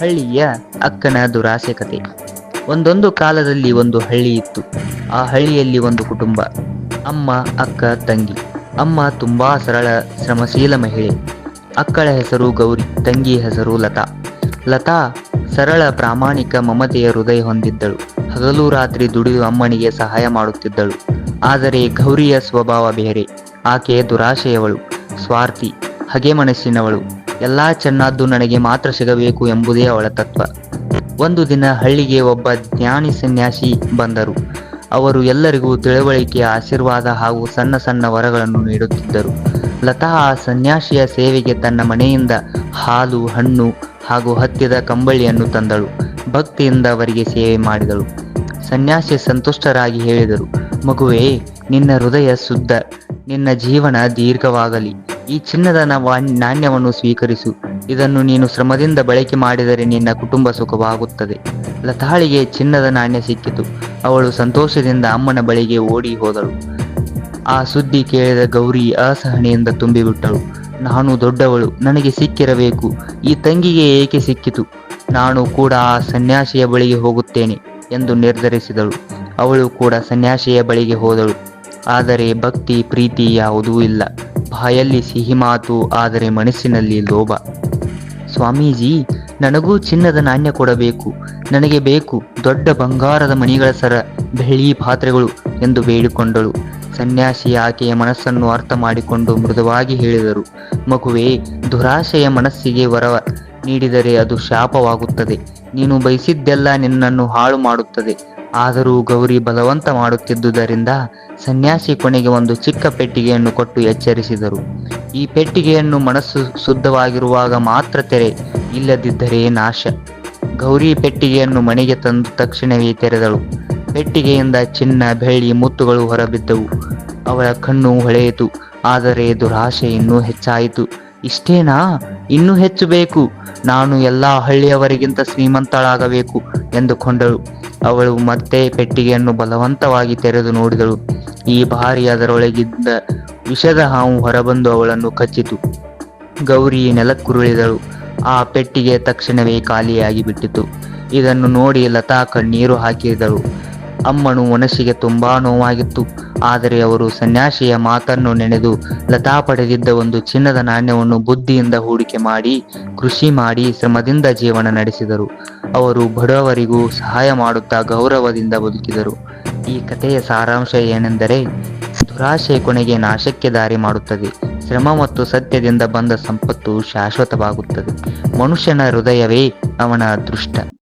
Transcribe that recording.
ಹಳ್ಳಿಯ ಅಕ್ಕನ ದುರಾಸೆ ಕತೆ. ಒಂದೊಂದು ಕಾಲದಲ್ಲಿ ಒಂದು ಹಳ್ಳಿ ಇತ್ತು. ಆ ಹಳ್ಳಿಯಲ್ಲಿ ಒಂದು ಕುಟುಂಬ, ಅಮ್ಮ, ಅಕ್ಕ, ತಂಗಿ. ಅಮ್ಮ ತುಂಬಾ ಸರಳ, ಶ್ರಮಶೀಲ ಮಹಿಳೆ. ಅಕ್ಕಳ ಹೆಸರು ಗೌರಿ, ತಂಗಿ ಹೆಸರು ಲತಾ. ಲತಾ ಸರಳ, ಪ್ರಾಮಾಣಿಕ, ಮಮತೆಯ ಹೃದಯ ಹೊಂದಿದ್ದಳು. ಹಗಲು ರಾತ್ರಿ ದುಡಿದು ಅಮ್ಮನಿಗೆ ಸಹಾಯ ಮಾಡುತ್ತಿದ್ದಳು. ಆದರೆ ಗೌರಿಯ ಸ್ವಭಾವ ಬೇರೆ. ಆಕೆ ದುರಾಶೆಯವಳು ಸ್ವಾರ್ಥಿ, ಹಗೆ ಮನಸ್ಸಿನವಳು. ಎಲ್ಲಾ ಚೆನ್ನಾದ್ದು ನನಗೆ ಮಾತ್ರ ಸಿಗಬೇಕು ಎಂಬುದೇ ಅವಳ ತತ್ವ. ಒಂದು ದಿನ ಹಳ್ಳಿಗೆ ಒಬ್ಬ ಜ್ಞಾನಿ ಸನ್ಯಾಸಿ ಬಂದರು. ಅವರು ಎಲ್ಲರಿಗೂ ತಿಳುವಳಿಕೆಯ ಆಶೀರ್ವಾದ ಹಾಗೂ ಸಣ್ಣ ಸಣ್ಣ ವರಗಳನ್ನು ನೀಡುತ್ತಿದ್ದರು. ಲತಾ ಆ ಸನ್ಯಾಸಿಯ ಸೇವೆಗೆ ತನ್ನ ಮನೆಯಿಂದ ಹಾಲು, ಹಣ್ಣು ಹಾಗೂ ಹತ್ತಿದ ಕಂಬಳಿಯನ್ನು ತಂದಳು. ಭಕ್ತಿಯಿಂದ ಅವರಿಗೆ ಸೇವೆ ಮಾಡಿದಳು. ಸನ್ಯಾಸಿ ಸಂತುಷ್ಟರಾಗಿ ಹೇಳಿದರು, ಮಗುವೇ, ನಿನ್ನ ಹೃದಯ ಶುದ್ಧ, ನಿನ್ನ ಜೀವನ ದೀರ್ಘವಾಗಲಿ. ಈ ಚಿನ್ನದ ನಾಣ್ಯವನ್ನು ಸ್ವೀಕರಿಸು. ಇದನ್ನು ನೀನು ಶ್ರಮದಿಂದ ಬಳಕೆ ಮಾಡಿದರೆ ನಿನ್ನ ಕುಟುಂಬ ಸುಖವಾಗುತ್ತದೆ. ಲತಾಳಿಗೆ ಚಿನ್ನದ ನಾಣ್ಯ ಸಿಕ್ಕಿತು. ಅವಳು ಸಂತೋಷದಿಂದ ಅಮ್ಮನ ಬಳಿಗೆ ಓಡಿ ಹೋದಳು. ಆ ಸುದ್ದಿ ಕೇಳಿದ ಗೌರಿ ಅಸಹನೆಯಿಂದ ತುಂಬಿಬಿಟ್ಟಳು. ನಾನು ದೊಡ್ಡವಳು, ನನಗೆ ಸಿಕ್ಕಿರಬೇಕು. ಈ ತಂಗಿಗೆ ಏಕೆ ಸಿಕ್ಕಿತು? ನಾನು ಕೂಡ ಆ ಸನ್ಯಾಸಿಯ ಬಳಿಗೆ ಹೋಗುತ್ತೇನೆ ಎಂದು ನಿರ್ಧರಿಸಿದಳು. ಅವಳು ಕೂಡ ಸನ್ಯಾಸಿಯ ಬಳಿಗೆ ಹೋದಳು. ಆದರೆ ಭಕ್ತಿ, ಪ್ರೀತಿ ಯಾವುದೂ ಇಲ್ಲ. ಬಾಯಲ್ಲಿ ಸಿಹಿ ಮಾತು, ಆದರೆ ಮನಸ್ಸಿನಲ್ಲಿ ಲೋಭ. ಸ್ವಾಮೀಜಿ, ನನಗೂ ಚಿನ್ನದ ನಾಣ್ಯ ಕೊಡಬೇಕು, ನನಗೆ ಬೇಕು ದೊಡ್ಡ ಬಂಗಾರದ ಮಣಿಗಳ ಸರ, ಬೆಳ್ಳಿ ಪಾತ್ರೆಗಳು ಎಂದು ಬೇಡಿಕೊಂಡಳು. ಸನ್ಯಾಸಿ ಆಕೆಯ ಮನಸ್ಸನ್ನು ಅರ್ಥ ಮಾಡಿಕೊಂಡು ಮೃದುವಾಗಿ ಹೇಳಿದರು, ಮಗುವೆ, ದುರಾಶೆಯ ಮನಸ್ಸಿಗೆ ವರವ, ನೀಡಿದರೆ ಅದು ಶಾಪವಾಗುತ್ತದೆ. ನೀನು ಬಯಸಿದ್ದೆಲ್ಲ ನಿನ್ನನ್ನು ಹಾಳು ಮಾಡುತ್ತದೆ ಆದರೂ ಗೌರಿ ಬಲವಂತ ಮಾಡುತ್ತಿದ್ದುದರಿಂದ ಸನ್ಯಾಸಿ ಕೊನೆಗೆ ಒಂದು ಚಿಕ್ಕ ಪೆಟ್ಟಿಗೆಯನ್ನು ಕೊಟ್ಟು ಎಚ್ಚರಿಸಿದರು. ಈ ಪೆಟ್ಟಿಗೆಯನ್ನು ಮನಸ್ಸು ಶುದ್ಧವಾಗಿರುವಾಗ ಮಾತ್ರ ತೆರೆ ಇಲ್ಲದಿದ್ದರೆ ನಾಶ. ಗೌರಿ ಪೆಟ್ಟಿಗೆಯನ್ನು ಮನೆಗೆ ತಂದು ತಕ್ಷಣವೇ ತೆರೆದಳು. ಪೆಟ್ಟಿಗೆಯಿಂದ ಚಿನ್ನ, ಬೆಳ್ಳಿ, ಮುತ್ತುಗಳು ಹೊರಬಿದ್ದವು. ಅವಳ ಕಣ್ಣು ಹೊಳೆಯಿತು. ಆದರೆ ದುರಾಶೆ ಇನ್ನೂ ಹೆಚ್ಚಾಯಿತು. ಇಷ್ಟೇನಾ? ಇನ್ನೂ ಹೆಚ್ಚು ಬೇಕು. ನಾನು ಎಲ್ಲ ಹಳ್ಳಿಯವರಿಗಿಂತ ಶ್ರೀಮಂತಳಾಗಬೇಕು ಎಂದುಕೊಂಡಳು. ಅವಳು ಮತ್ತೆ ಪೆಟ್ಟಿಗೆಯನ್ನು ಬಲವಂತವಾಗಿ ತೆರೆದು ನೋಡಿದಳು. ಈ ಬಾರಿ ಅದರೊಳಗಿದ್ದ ವಿಷದ ಹಾವು ಹೊರಬಂದು ಅವಳನ್ನು ಕಚ್ಚಿತು. ಗೌರಿ ನೆಲಕ್ಕುರುಳಿದಳು. ಆ ಪೆಟ್ಟಿಗೆ ತಕ್ಷಣವೇ ಖಾಲಿಯಾಗಿ ಬಿಟ್ಟಿತು ಇದನ್ನು ನೋಡಿ ಲತಾ ಕಣ್ಣೀರು ಹಾಕಿದಳು. ಅಮ್ಮನು ಮನಸ್ಸಿಗೆ ತುಂಬಾ ನೋವಾಗಿತ್ತು. ಆದರೆ ಅವರು ಸನ್ಯಾಸಿಯ ಮಾತನ್ನು ನೆನೆದು ಲತಾ ಪಡೆದಿದ್ದ ಒಂದು ಚಿನ್ನದ ನಾಣ್ಯವನ್ನು ಬುದ್ಧಿಯಿಂದ ಹೂಡಿಕೆ ಮಾಡಿ, ಕೃಷಿ ಮಾಡಿ ಶ್ರಮದಿಂದ ಜೀವನ ನಡೆಸಿದರು. ಅವರು ಬಡವರಿಗೂ ಸಹಾಯ ಮಾಡುತ್ತಾ ಗೌರವದಿಂದ ಬದುಕಿದರು. ಈ ಕಥೆಯ ಸಾರಾಂಶ ಏನೆಂದರೆ ದುರಾಶೆ ಕೊನೆಗೆ ನಾಶಕ್ಕೆ ದಾರಿ ಮಾಡುತ್ತದೆ. ಶ್ರಮ ಮತ್ತು ಸತ್ಯದಿಂದ ಬಂದ ಸಂಪತ್ತು ಶಾಶ್ವತವಾಗುತ್ತದೆ. ಮನುಷ್ಯನ ಹೃದಯವೇ ಅವನ ಅದೃಷ್ಟ.